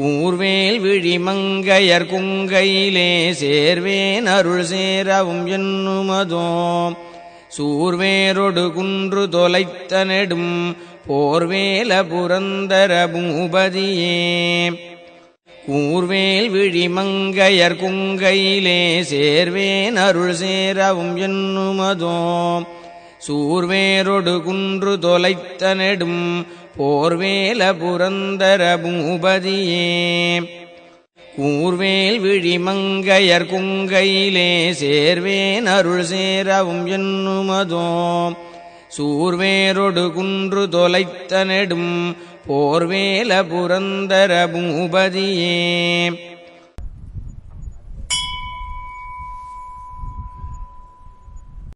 கூர்வேல் விழிமங்கையர் குங்கையிலே சேர்வேன் அருள் சேரவும் என்னுமதோ. சூர்வேரொடு குன்று தொலைத்த நெடும் போர்வேல புரந்தர பூபதியே. கூர்வேல் விழிமங்கையர் குங்கையிலே சேர்வேன் அருள் சேரவும் என்னுமதோ. சூர்வேரொடு குன்று தொலைத்த நெடும் போர்வேல புரந்தர பூபதியே. கூர்வேல் விழிமங்கையர் குங்கையிலே சேர்வேன் அருள் சேரவும் என்னுமதோ. சூர்வேரொடு குன்று தொலைத்த நெடும் போர்வேல புரந்தர பூபதியே.